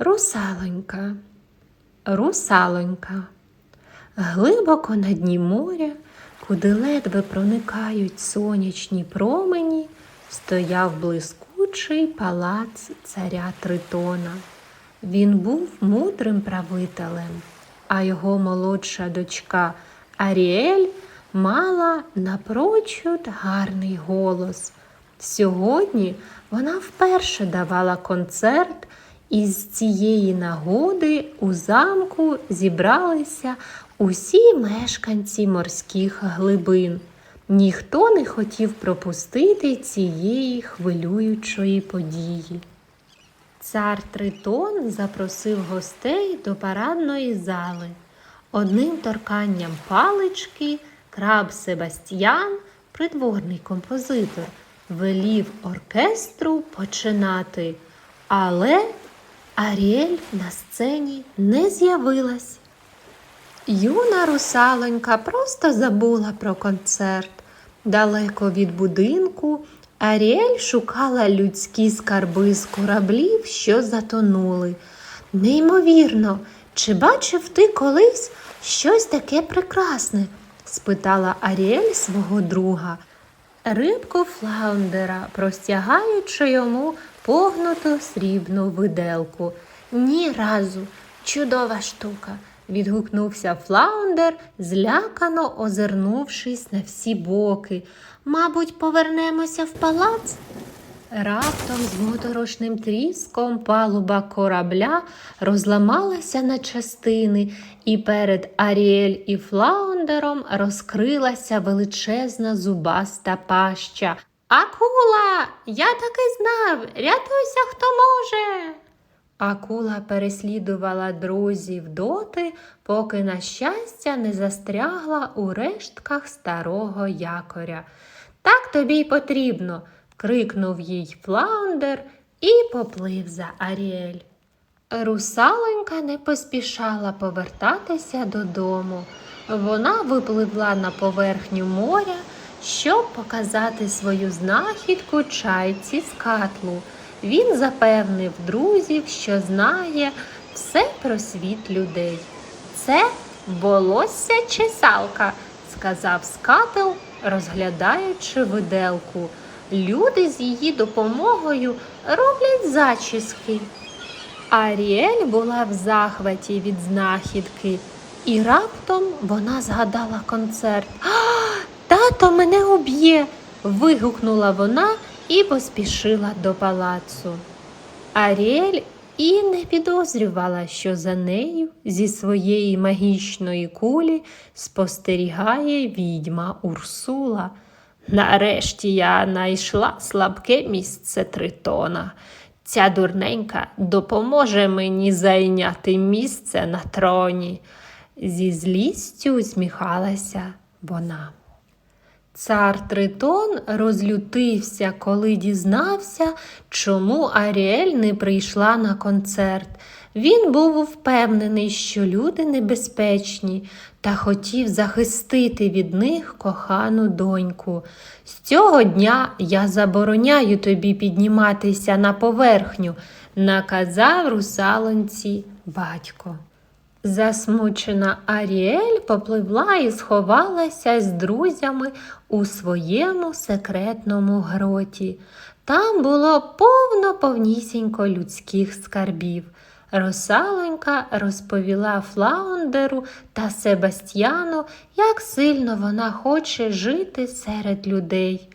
Русалонька, русалонька. Глибоко на дні моря, куди ледве проникають сонячні промені, стояв блискучий палац царя Тритона. Він був мудрим правителем, а його молодша дочка Аріель мала напрочуд гарний голос. Сьогодні вона вперше давала концерт, і з цієї нагоди у замку зібралися усі мешканці морських глибин. Ніхто не хотів пропустити цієї хвилюючої події. Цар Тритон запросив гостей до парадної зали. Одним торканням палички краб Себастьян, придворний композитор, велів оркестру починати, але Аріель на сцені не з'явилась. Юна русалонька просто забула про концерт. Далеко від будинку Аріель шукала людські скарби з кораблів, що затонули. Неймовірно, чи бачив ти колись щось таке прекрасне? спитала Аріель свого друга. Рибку Флаундера, простягаючи йому погнуту срібну виделку. Ні разу, чудова штука, відгукнувся Флаундер, злякано озирнувшись на всі боки. Мабуть, повернемося в палац? Раптом з моторошним тріском палуба корабля розламалася на частини, і перед Аріель і Флаундером розкрилася величезна зубаста паща. Акула! Я таки знав! Рятуйся, хто може! Акула переслідувала друзів доти, поки, на щастя, не застрягла у рештках старого якоря. Так тобі й потрібно крикнув їй Флаундер і поплив за Аріель. Русалонька не поспішала повертатися додому. Вона випливла на поверхню моря, щоб показати свою знахідку чайці з катлу. Він запевнив друзів, що знає все про світ людей. Це волосся чесалка, сказав скател, розглядаючи виделку. Люди з її допомогою роблять зачіски. Аріель була в захваті від знахідки, і раптом вона згадала концерт. «А, Тато мене уб'є. вигукнула вона і поспішила до палацу. Аріель і не підозрювала, що за нею зі своєї магічної кулі спостерігає відьма Урсула. Нарешті я знайшла слабке місце тритона. Ця дурненька допоможе мені зайняти місце на троні. Зі злістю усміхалася вона. Цар Тритон розлютився, коли дізнався, чому Аріель не прийшла на концерт. Він був впевнений, що люди небезпечні, та хотів захистити від них кохану доньку. З цього дня я забороняю тобі підніматися на поверхню, наказав русалонці батько. Засмучена Аріель попливла і сховалася з друзями у своєму секретному гроті. Там було повно повнісінько людських скарбів. Росалонька розповіла Флаундеру та Себастьяну, як сильно вона хоче жити серед людей.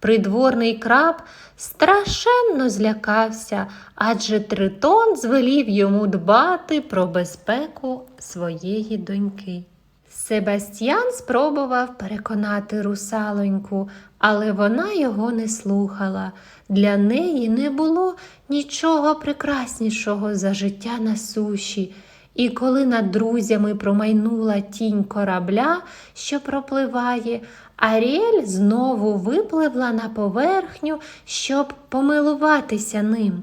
Придворний краб страшенно злякався, адже тритон звелів йому дбати про безпеку своєї доньки. Себастьян спробував переконати русалоньку, але вона його не слухала. Для неї не було нічого прекраснішого за життя на суші. І коли над друзями промайнула тінь корабля, що пропливає, Аріель знову випливла на поверхню, щоб помилуватися ним.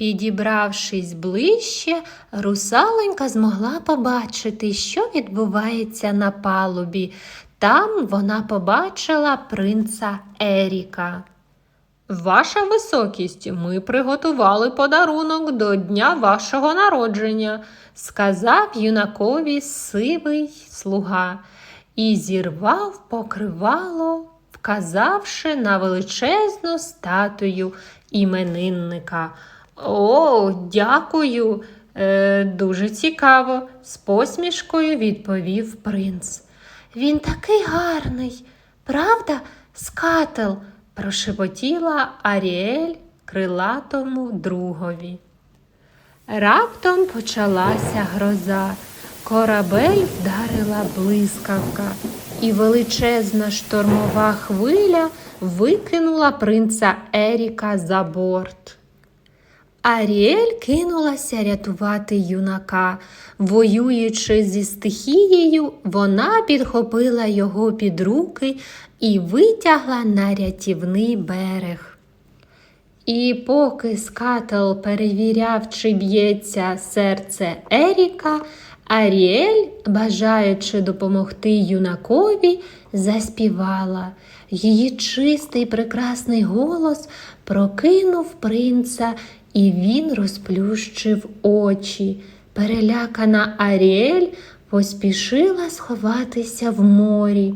Підібравшись ближче, русаленька змогла побачити, що відбувається на палубі. Там вона побачила принца Еріка. Ваша високість, ми приготували подарунок до дня вашого народження, сказав юнакові сивий слуга, і зірвав покривало, вказавши на величезну статую іменинника. О, дякую. Е, дуже цікаво, з посмішкою відповів принц. Він такий гарний, правда, скател? прошепотіла Аріель крилатому другові. Раптом почалася гроза. Корабель вдарила блискавка, і величезна штормова хвиля викинула принца Еріка за борт. Аріель кинулася рятувати юнака. Воюючи зі стихією, вона підхопила його під руки і витягла на рятівний берег. І поки скател перевіряв, чи б'ється серце Еріка, Аріель, бажаючи допомогти юнакові, заспівала. Її чистий прекрасний голос прокинув принца, і він розплющив очі. Перелякана Аріель поспішила сховатися в морі.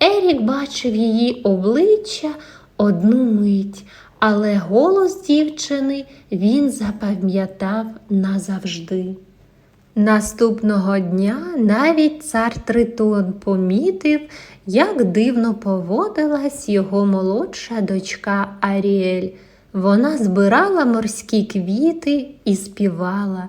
Ерік бачив її обличчя одну мить, але голос дівчини він запам'ятав назавжди. Наступного дня навіть цар Тритон помітив, як дивно поводилась його молодша дочка Аріель. Вона збирала морські квіти і співала.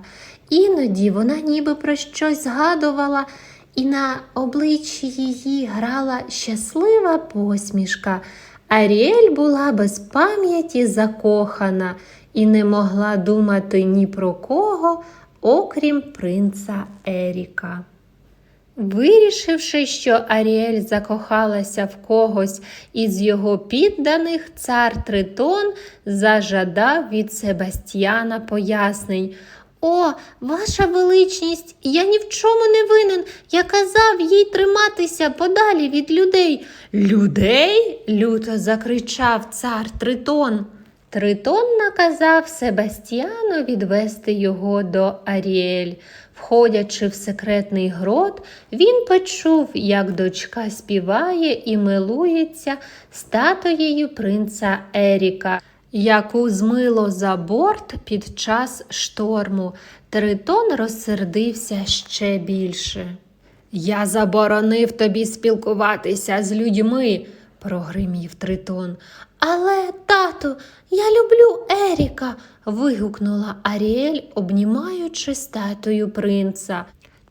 Іноді вона ніби про щось згадувала, і на обличчі її грала щаслива посмішка. Аріель була без пам'яті закохана і не могла думати ні про кого, окрім принца Еріка. Вирішивши, що Аріель закохалася в когось із його підданих, цар Тритон зажадав від Себастьяна пояснень. О, ваша величність, я ні в чому не винен. Я казав їй триматися подалі від людей. Людей? люто закричав цар Тритон. Тритон наказав Себастьяну відвести його до Аріель. Входячи в секретний грот, він почув, як дочка співає і милується статуєю принца Еріка, яку змило за борт під час шторму. Тритон розсердився ще більше. Я заборонив тобі спілкуватися з людьми, прогримів Тритон. Але, тату, я люблю Еріка. вигукнула Аріель, обнімаючи статую принца.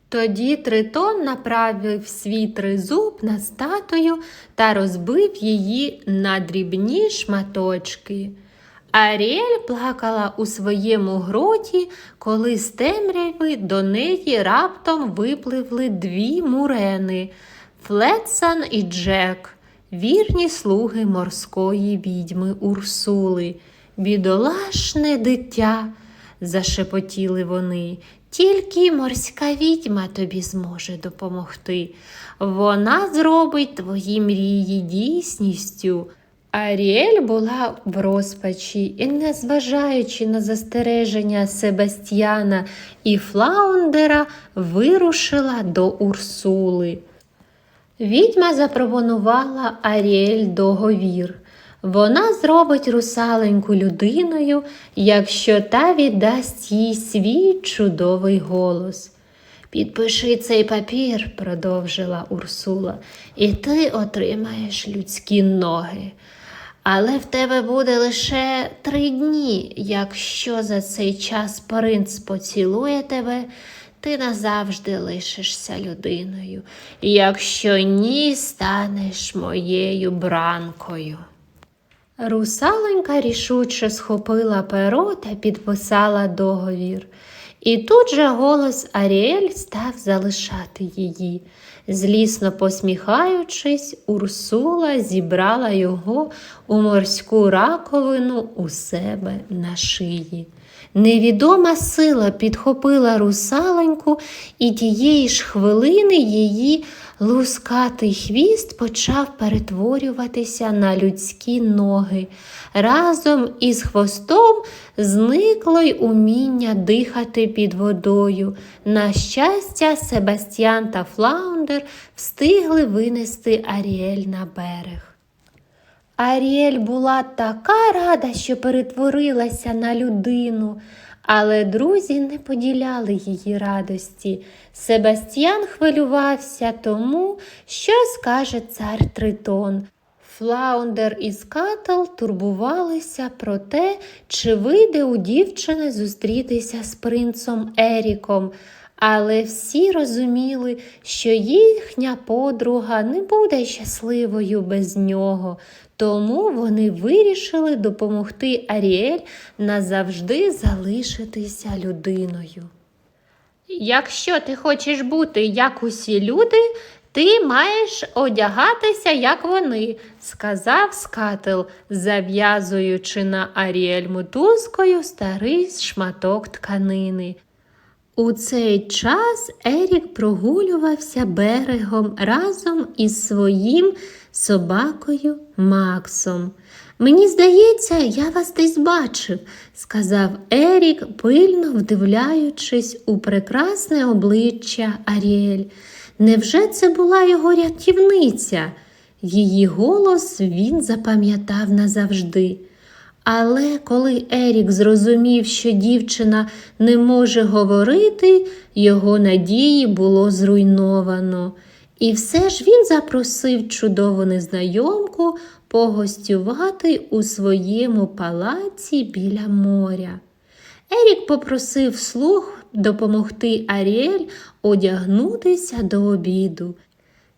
Тоді Тритон направив свій тризуб на статую та розбив її на дрібні шматочки. Аріель плакала у своєму гроті, коли з темряви до неї раптом випливли дві мурени Флетсан і Джек вірні слуги морської відьми Урсули. Бідолашне дитя, зашепотіли вони, тільки морська відьма тобі зможе допомогти. Вона зробить твої мрії дійсністю. Аріель була в розпачі і, незважаючи на застереження Себастьяна і Флаундера, вирушила до Урсули. Відьма запропонувала Аріель договір. Вона зробить русаленьку людиною, якщо та віддасть їй свій чудовий голос. Підпиши цей папір, продовжила Урсула, і ти отримаєш людські ноги. Але в тебе буде лише три дні. Якщо за цей час принц поцілує тебе, ти назавжди лишишся людиною, якщо ні, станеш моєю бранкою. Русаленька рішуче схопила перо та підписала договір. І тут же голос Аріель став залишати її. Злісно посміхаючись, Урсула зібрала його у морську раковину у себе на шиї. Невідома сила підхопила русалоньку, і тієї ж хвилини її лускатий хвіст почав перетворюватися на людські ноги. Разом із хвостом зникло й уміння дихати під водою. На щастя, Себастьян та Флаундер встигли винести Аріель на берег. Аріель була така рада, що перетворилася на людину, але друзі не поділяли її радості. Себастьян хвилювався тому, що скаже цар Тритон. Флаундер і Скатл турбувалися про те, чи вийде у дівчини зустрітися з принцом Еріком, але всі розуміли, що їхня подруга не буде щасливою без нього, тому вони вирішили допомогти Аріель назавжди залишитися людиною. Якщо ти хочеш бути як усі люди, ти маєш одягатися, як вони, сказав скател, зав'язуючи на Аріель мотузкою старий шматок тканини. У цей час Ерік прогулювався берегом разом із своїм собакою Максом. Мені здається, я вас десь бачив, сказав Ерік, пильно вдивляючись у прекрасне обличчя Аріель. Невже це була його рятівниця? Її голос він запам'ятав назавжди. Але коли Ерік зрозумів, що дівчина не може говорити, його надії було зруйновано. І все ж він запросив чудову незнайомку погостювати у своєму палаці біля моря. Ерік попросив слуг допомогти Аріель одягнутися до обіду.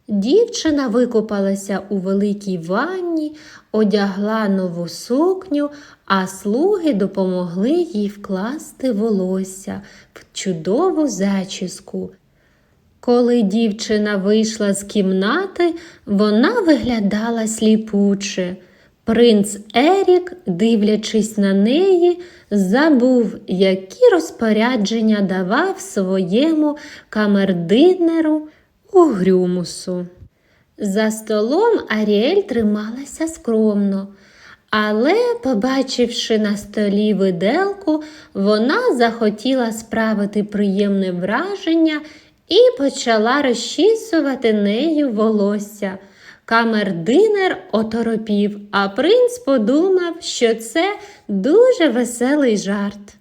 Дівчина викопалася у великій ванні, одягла нову сукню, а слуги допомогли їй вкласти волосся в чудову зачіску. Коли дівчина вийшла з кімнати, вона виглядала сліпуче. Принц Ерік, дивлячись на неї, забув, які розпорядження давав своєму камердинеру Угрюмусу. За столом Аріель трималася скромно, але, побачивши на столі виделку, вона захотіла справити приємне враження і почала розчісувати нею волосся. Камердинер оторопів, а принц подумав, що це дуже веселий жарт.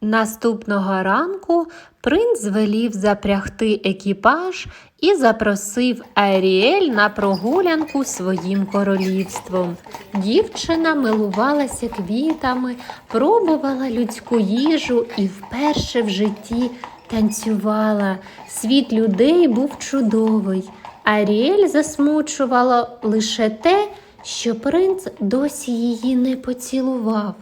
Наступного ранку принц звелів запрягти екіпаж і запросив Аріель на прогулянку своїм королівством. Дівчина милувалася квітами, пробувала людську їжу і вперше в житті танцювала. Світ людей був чудовий. Аріель засмучувала лише те, що принц досі її не поцілував.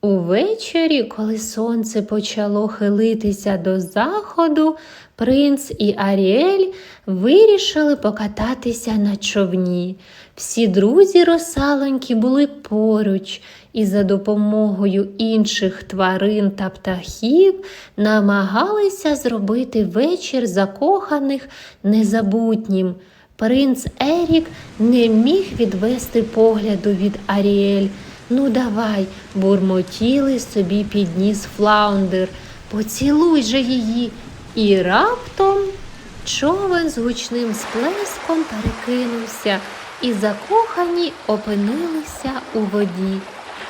Увечері, коли сонце почало хилитися до заходу, принц і Аріель вирішили покататися на човні. Всі друзі росалоньки були поруч і за допомогою інших тварин та птахів намагалися зробити вечір закоханих незабутнім. Принц Ерік не міг відвести погляду від Аріель. Ну, давай, бурмотіли собі підніс Флаундер. Поцілуй же її. І раптом човен з гучним сплеском перекинувся, і закохані опинилися у воді.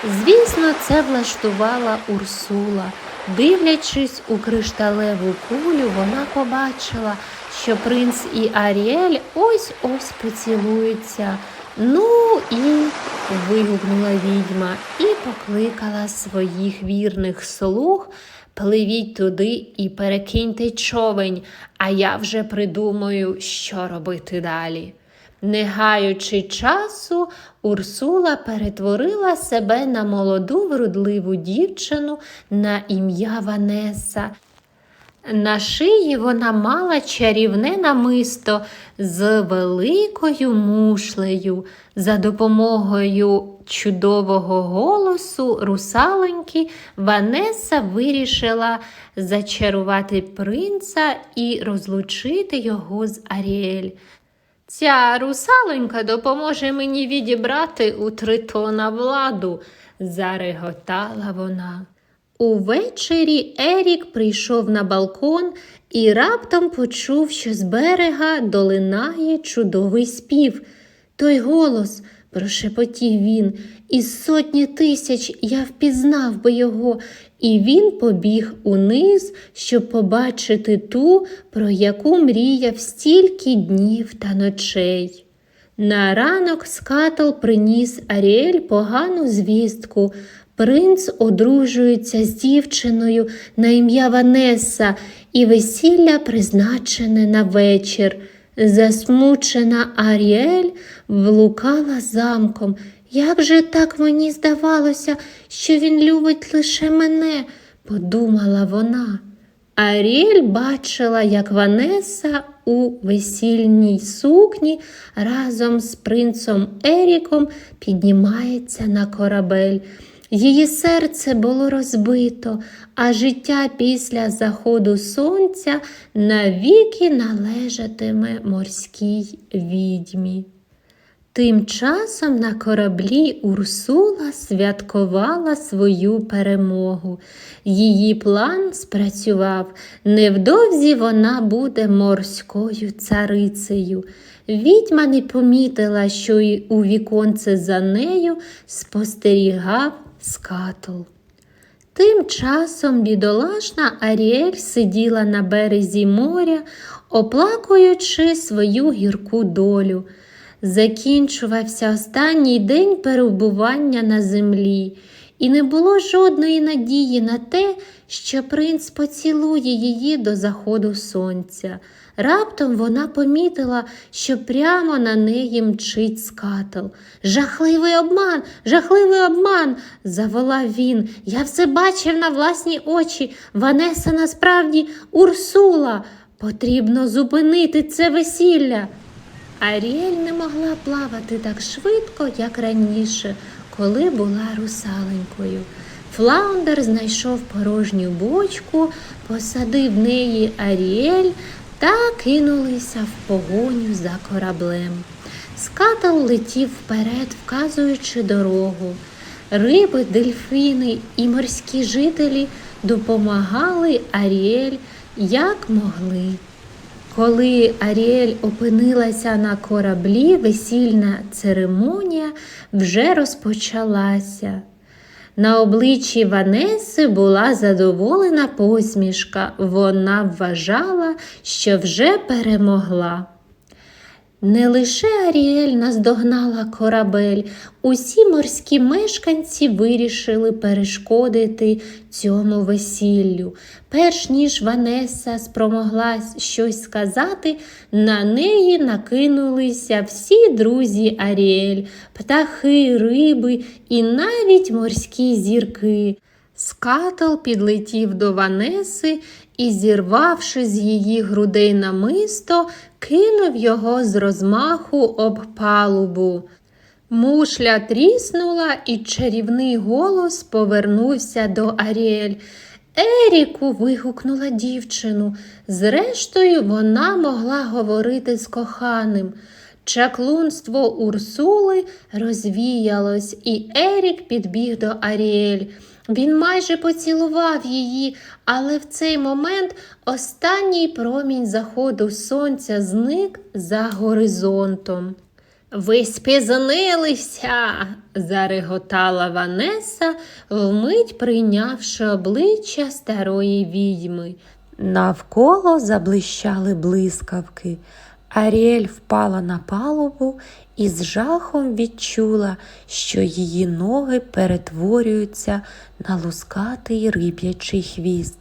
Звісно, це влаштувала Урсула. Дивлячись у кришталеву кулю, вона побачила, що принц і Аріель ось ось поцілуються. Ну і вигукнула відьма і покликала своїх вірних слуг. Пливіть туди і перекиньте човень, а я вже придумаю, що робити далі. Не гаючи часу, Урсула перетворила себе на молоду вродливу дівчину на ім'я Ванеса. На шиї вона мала чарівне намисто з великою мушлею. За допомогою чудового голосу русалоньки Ванеса вирішила зачарувати принца і розлучити його з Аріель. Ця русалонька допоможе мені відібрати у тритона владу, зареготала вона. Увечері Ерік прийшов на балкон і раптом почув, що з берега долинає чудовий спів. Той голос, прошепотів він, із сотні тисяч я впізнав би його, і він побіг униз, щоб побачити ту, про яку мріяв стільки днів та ночей. На ранок скатал приніс Аріель погану звістку. Принц одружується з дівчиною на ім'я Ванеса, і весілля призначене на вечір. Засмучена Аріель влукала замком. Як же так мені здавалося, що він любить лише мене, подумала вона. Аріель бачила, як Ванеса у весільній сукні разом з принцом Еріком піднімається на корабель. Її серце було розбито, а життя після заходу сонця навіки належатиме морській відьмі. Тим часом на кораблі Урсула святкувала свою перемогу. Її план спрацював. Невдовзі вона буде морською царицею. Відьма не помітила, що й у віконце за нею спостерігав скатл. Тим часом бідолашна Аріель сиділа на березі моря, оплакуючи свою гірку долю. Закінчувався останній день перебування на землі, і не було жодної надії на те, що принц поцілує її до заходу сонця. Раптом вона помітила, що прямо на неї мчить скател. Жахливий обман, жахливий обман, заволав він. Я все бачив на власні очі. Ванеса насправді Урсула. Потрібно зупинити це весілля. Аріель не могла плавати так швидко, як раніше, коли була русаленькою. Флаундер знайшов порожню бочку, посадив неї Аріель та кинулися в погоню за кораблем. Скатал летів вперед, вказуючи дорогу. Риби, дельфіни і морські жителі допомагали Аріель як могли. Коли Аріель опинилася на кораблі, весільна церемонія вже розпочалася. На обличчі Ванеси була задоволена посмішка. Вона вважала, що вже перемогла. Не лише Аріель наздогнала корабель, усі морські мешканці вирішили перешкодити цьому весіллю. Перш ніж Ванеса спромоглась щось сказати, на неї накинулися всі друзі Аріель, птахи, риби і навіть морські зірки. Скатл підлетів до Ванеси і, зірвавши з її грудей намисто, кинув його з розмаху об палубу. Мушля тріснула, і чарівний голос повернувся до Аріель. Еріку. вигукнула дівчину. Зрештою, вона могла говорити з коханим. Чаклунство Урсули розвіялось, і Ерік підбіг до Аріель. Він майже поцілував її, але в цей момент останній промінь заходу сонця зник за горизонтом. Ви спізнилися, зареготала Ванеса, вмить прийнявши обличчя старої відьми. Навколо заблищали блискавки. Аріель впала на палубу і з жахом відчула, що її ноги перетворюються на лускатий риб'ячий хвіст.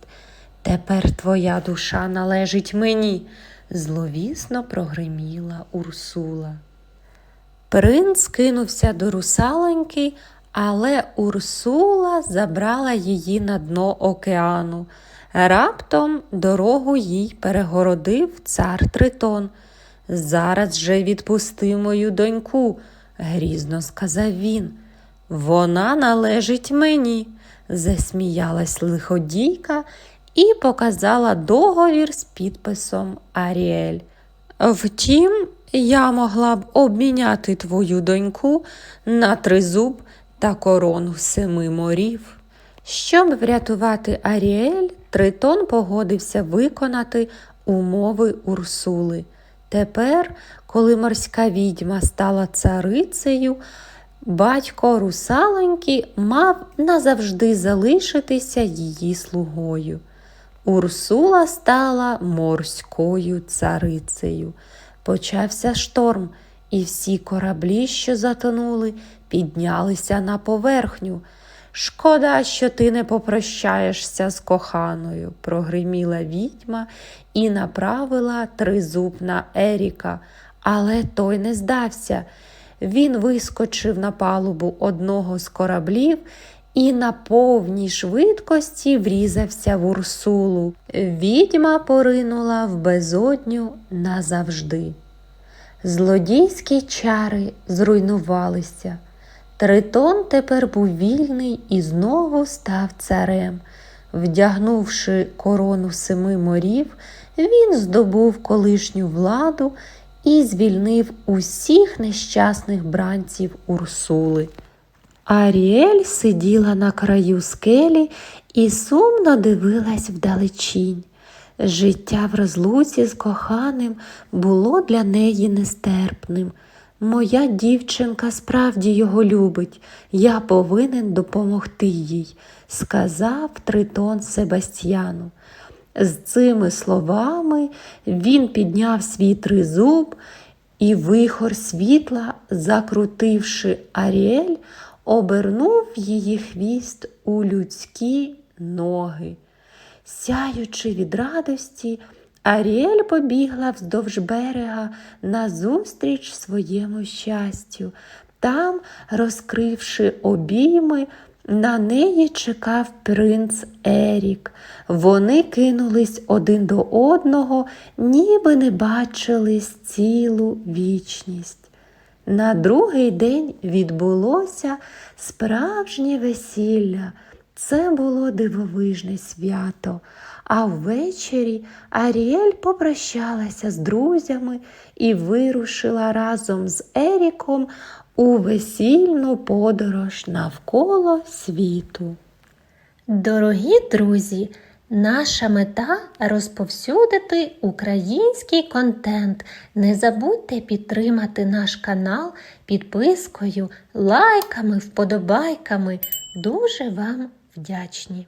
Тепер твоя душа належить мені, зловісно прогриміла Урсула. Принц кинувся до русалоньки, але Урсула забрала її на дно океану. Раптом дорогу їй перегородив цар Тритон. Зараз же відпусти мою доньку, грізно сказав він. Вона належить мені, засміялась лиходійка і показала договір з підписом Аріель. Втім, я могла б обміняти твою доньку на тризуб та корону семи морів. Щоб врятувати Аріель, Тритон погодився виконати умови Урсули. Тепер, коли морська відьма стала царицею, батько русалоньки мав назавжди залишитися її слугою. Урсула стала морською царицею. Почався шторм, і всі кораблі, що затонули, піднялися на поверхню. Шкода, що ти не попрощаєшся з коханою, прогриміла відьма і направила тризуб на Еріка, але той не здався. Він вискочив на палубу одного з кораблів і на повній швидкості врізався в Урсулу. Відьма поринула в безодню назавжди. Злодійські чари зруйнувалися. Тритон тепер був вільний і знову став царем. Вдягнувши корону семи морів, він здобув колишню владу і звільнив усіх нещасних бранців Урсули. Аріель сиділа на краю скелі і сумно дивилась вдалечінь. Життя в розлуці з коханим було для неї нестерпним. Моя дівчинка справді його любить, я повинен допомогти їй, сказав Тритон Себастьяну. З цими словами він підняв свій тризуб, і вихор світла, закрутивши Аріель, обернув її хвіст у людські ноги. Сяючи від радості, Аріель побігла вздовж берега назустріч своєму щастю. Там, розкривши обійми, на неї чекав принц Ерік. Вони кинулись один до одного, ніби не бачились цілу вічність. На другий день відбулося справжнє весілля. Це було дивовижне свято. А ввечері Аріель попрощалася з друзями і вирушила разом з Еріком у весільну подорож навколо світу. Дорогі друзі, наша мета розповсюдити український контент. Не забудьте підтримати наш канал підпискою, лайками, вподобайками. Дуже вам вдячні!